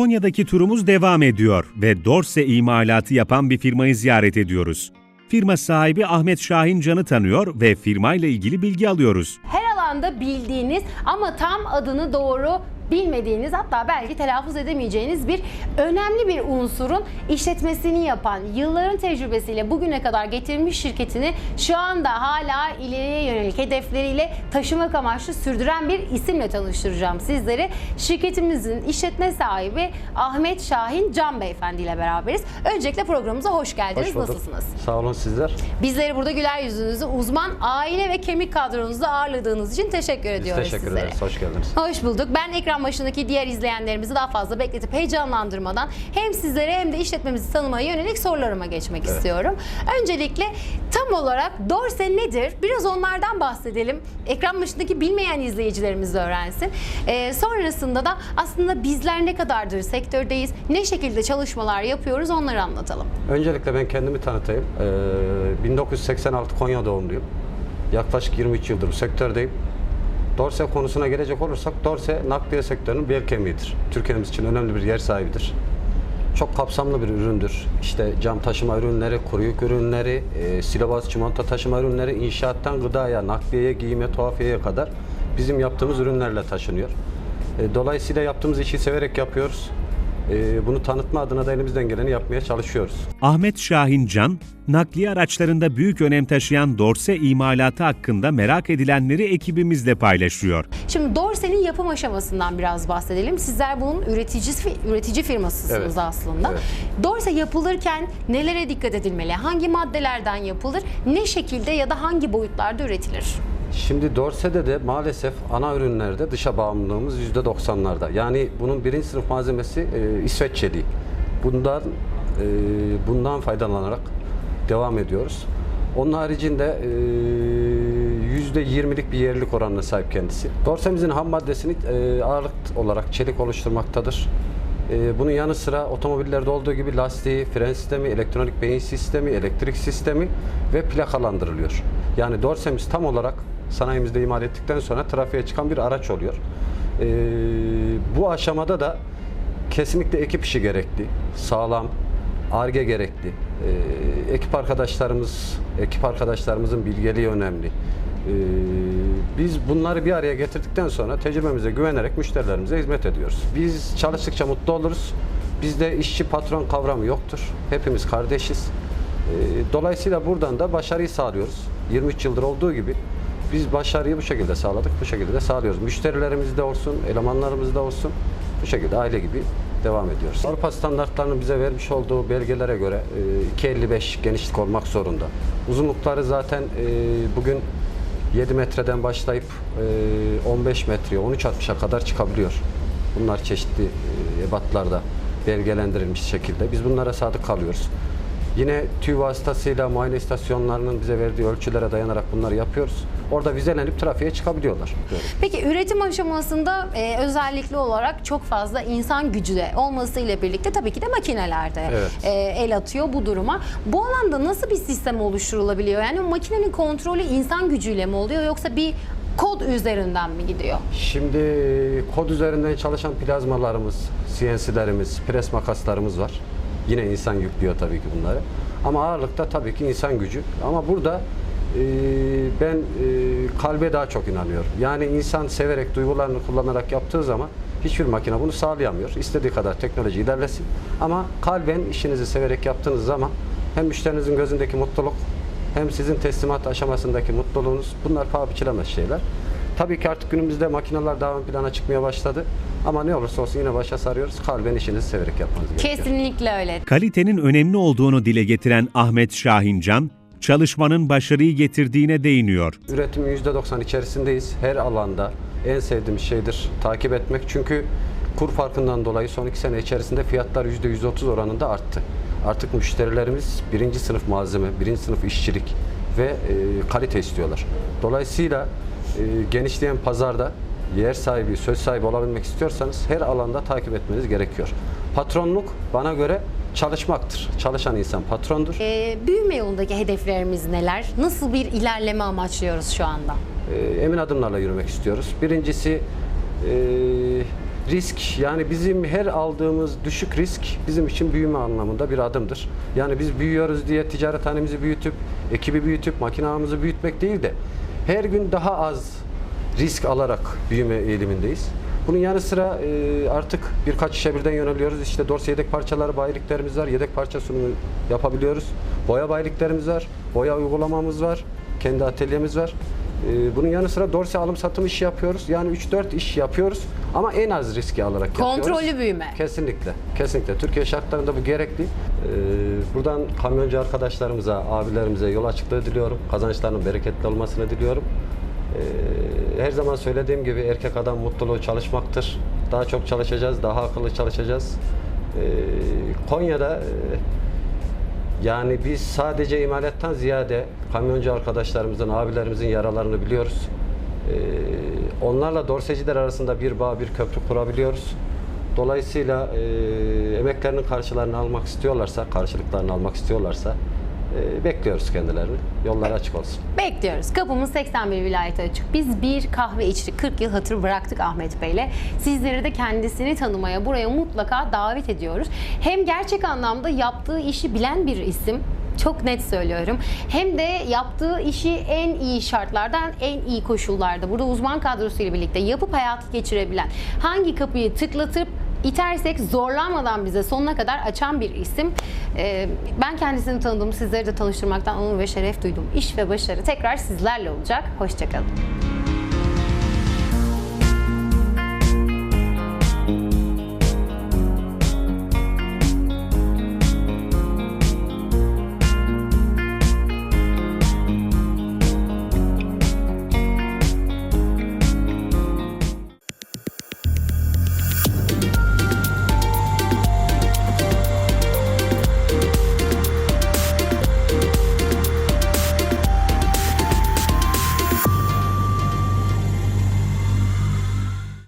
Konya'daki turumuz devam ediyor ve dorse imalatı yapan bir firmayı ziyaret ediyoruz. Firma sahibi Ahmet Şahin Can'ı tanıyor ve firmayla ilgili bilgi alıyoruz. Her alanda bildiğiniz ama tam adını doğru bilmediğiniz hatta belki telaffuz edemeyeceğiniz bir önemli bir unsurun işletmesini yapan, yılların tecrübesiyle bugüne kadar getirmiş şirketini şu anda hala ileriye yönelik hedefleriyle taşımak amaçlı sürdüren bir isimle tanıştıracağım sizleri. Şirketimizin işletme sahibi Ahmet Şahin Can Beyefendi ile beraberiz. Öncelikle programımıza hoş geldiniz. Hoş bulduk. Nasılsınız? Sağ olun sizler. Bizleri burada güler yüzünüzü uzman aile ve kemik kadronuzda ağırladığınız için teşekkür Biz ediyoruz teşekkür sizlere. ederiz. Hoş geldiniz. Hoş bulduk. Ben ekran başındaki diğer izleyenlerimizi daha fazla bekletip heyecanlandırmadan hem sizlere hem de işletmemizi tanımaya yönelik sorularıma geçmek istiyorum. Öncelikle tam olarak Dorse nedir? Biraz onlardan bahsedelim. Ekran başındaki bilmeyen izleyicilerimiz öğrensin. Ee, sonrasında da aslında bizler ne kadardır sektördeyiz, ne şekilde çalışmalar yapıyoruz onları anlatalım. Öncelikle ben kendimi tanıtayım. Ee, 1986 Konya doğumluyum. Yaklaşık 23 yıldır bu sektördeyim. Dorse konusuna gelecek olursak Dorse nakliye sektörünün bel kemiğidir. Türkiye'miz için önemli bir yer sahibidir. Çok kapsamlı bir üründür. İşte cam taşıma ürünleri, kuru yük ürünleri, e, silobaz çimento taşıma ürünleri, inşaattan gıdaya, nakliyeye, giyime, tuhafiyeye kadar bizim yaptığımız ürünlerle taşınıyor. E, dolayısıyla yaptığımız işi severek yapıyoruz. E, bunu tanıtma adına da elimizden geleni yapmaya çalışıyoruz. Ahmet Şahin Can, nakliye araçlarında büyük önem taşıyan dorse imalatı hakkında merak edilenleri ekibimizle paylaşıyor. Şimdi Dorse'nin yapım aşamasından biraz bahsedelim. Sizler bunun üretici üretici firmasısınız Evet. aslında. Evet. Dorse yapılırken nelere dikkat edilmeli? Hangi maddelerden yapılır? Ne şekilde ya da hangi boyutlarda üretilir? Şimdi Dorse'de de maalesef ana ürünlerde dışa bağımlılığımız %90'larda. Yani bunun birinci sınıf malzemesi e, İsveç. Bundan e, bundan faydalanarak devam ediyoruz. Onun haricinde e, %20'lik bir yerlilik oranına sahip kendisi. Dorsemizin ham maddesini e, ağırlık olarak çelik oluşturmaktadır. E, bunun yanı sıra otomobillerde olduğu gibi lastiği, fren sistemi, elektronik beyin sistemi, elektrik sistemi ve plakalandırılıyor. Yani Dorsemiz tam olarak sanayimizde imal ettikten sonra trafiğe çıkan bir araç oluyor. E, bu aşamada da kesinlikle ekip işi gerekli, sağlam, arge gerekli. E, ekip arkadaşlarımız, ekip arkadaşlarımızın bilgeliği önemli. E, biz bunları bir araya getirdikten sonra tecrübemize güvenerek müşterilerimize hizmet ediyoruz. Biz çalıştıkça mutlu oluruz. Bizde işçi patron kavramı yoktur. Hepimiz kardeşiz. Dolayısıyla buradan da başarıyı sağlıyoruz. 23 yıldır olduğu gibi biz başarıyı bu şekilde sağladık, bu şekilde de sağlıyoruz. Müşterilerimiz de olsun, elemanlarımız da olsun bu şekilde aile gibi devam ediyoruz. Avrupa standartlarının bize vermiş olduğu belgelere göre e, 2.55 genişlik olmak zorunda. Uzunlukları zaten e, bugün 7 metreden başlayıp e, 15 metreye, 13.60'a kadar çıkabiliyor. Bunlar çeşitli e, ebatlarda belgelendirilmiş şekilde. Biz bunlara sadık kalıyoruz. Yine TÜ vasıtasıyla muayene istasyonlarının bize verdiği ölçülere dayanarak bunları yapıyoruz. Orada vizelenip trafiğe çıkabiliyorlar. Peki üretim aşamasında e, özellikle olarak çok fazla insan gücü de olmasıyla birlikte tabii ki de makinelerde Evet. e, el atıyor bu duruma. Bu alanda nasıl bir sistem oluşturulabiliyor? Yani makinenin kontrolü insan gücüyle mi oluyor yoksa bir kod üzerinden mi gidiyor? Şimdi kod üzerinden çalışan plazmalarımız, CNC'lerimiz, pres makaslarımız var. Yine insan yüklüyor tabii ki bunları. Ama ağırlıkta tabii ki insan gücü. Ama burada e, ben e, kalbe daha çok inanıyorum. Yani insan severek, duygularını kullanarak yaptığı zaman hiçbir makine bunu sağlayamıyor. İstediği kadar teknoloji ilerlesin. Ama kalben işinizi severek yaptığınız zaman hem müşterinizin gözündeki mutluluk hem sizin teslimat aşamasındaki mutluluğunuz bunlar paha biçilemez şeyler. Tabii ki artık günümüzde makineler daha ön plana çıkmaya başladı. Ama ne olursa olsun yine başa sarıyoruz. Kalben işinizi severek yapmanız gerekiyor. Kesinlikle öyle. Kalitenin önemli olduğunu dile getiren Ahmet Şahin Can, çalışmanın başarıyı getirdiğine değiniyor. Üretimin %90 içerisindeyiz. Her alanda en sevdiğim şeydir takip etmek. Çünkü kur farkından dolayı son iki sene içerisinde fiyatlar %130 oranında arttı. Artık müşterilerimiz birinci sınıf malzeme, birinci sınıf işçilik ve e, kalite istiyorlar. Dolayısıyla e, genişleyen pazarda yer sahibi, söz sahibi olabilmek istiyorsanız her alanda takip etmeniz gerekiyor. Patronluk bana göre çalışmaktır. Çalışan insan patrondur. E, büyüme yolundaki hedeflerimiz neler? Nasıl bir ilerleme amaçlıyoruz şu anda? e, emin adımlarla yürümek istiyoruz. Birincisi e, risk yani bizim her aldığımız düşük risk bizim için büyüme anlamında bir adımdır. Yani biz büyüyoruz diye ticarethanemizi büyütüp, ekibi büyütüp, makinamızı büyütmek değil de her gün daha az risk alarak büyüme eğilimindeyiz. Bunun yanı sıra e, artık birkaç işe birden yöneliyoruz. İşte dorse yedek parçaları bayiliklerimiz var. Yedek parça sunumu yapabiliyoruz. Boya bayiliklerimiz var. Boya uygulamamız var. Kendi atölyemiz var. E, bunun yanı sıra dorse alım satım işi yapıyoruz. Yani 3-4 iş yapıyoruz ama en az riski alarak yapıyoruz. Kontrollü büyüme. Kesinlikle. Kesinlikle. Türkiye şartlarında bu gerekli. Ee, buradan kamyoncu arkadaşlarımıza, abilerimize yol açıklığı diliyorum. Kazançlarının bereketli olmasını diliyorum. Ee, her zaman söylediğim gibi erkek adam mutluluğu çalışmaktır. Daha çok çalışacağız, daha akıllı çalışacağız. Ee, Konya'da e, yani biz sadece imalattan ziyade kamyoncu arkadaşlarımızın, abilerimizin yaralarını biliyoruz. Ee, onlarla dorseciler arasında bir bağ, bir köprü kurabiliyoruz. Dolayısıyla e, emeklerinin karşılarını almak istiyorlarsa, karşılıklarını almak istiyorlarsa bekliyoruz kendilerini. Yolları açık olsun. Bekliyoruz. Kapımız 81 vilayete açık. Biz bir kahve içtik. 40 yıl hatır bıraktık Ahmet Bey'le. Sizleri de kendisini tanımaya buraya mutlaka davet ediyoruz. Hem gerçek anlamda yaptığı işi bilen bir isim. Çok net söylüyorum. Hem de yaptığı işi en iyi şartlardan, en iyi koşullarda, burada uzman kadrosuyla birlikte yapıp hayatı geçirebilen, hangi kapıyı tıklatıp itersek zorlanmadan bize sonuna kadar açan bir isim. Ee, ben kendisini tanıdım, sizleri de tanıştırmaktan onur ve şeref duydum. İş ve başarı tekrar sizlerle olacak. Hoşçakalın.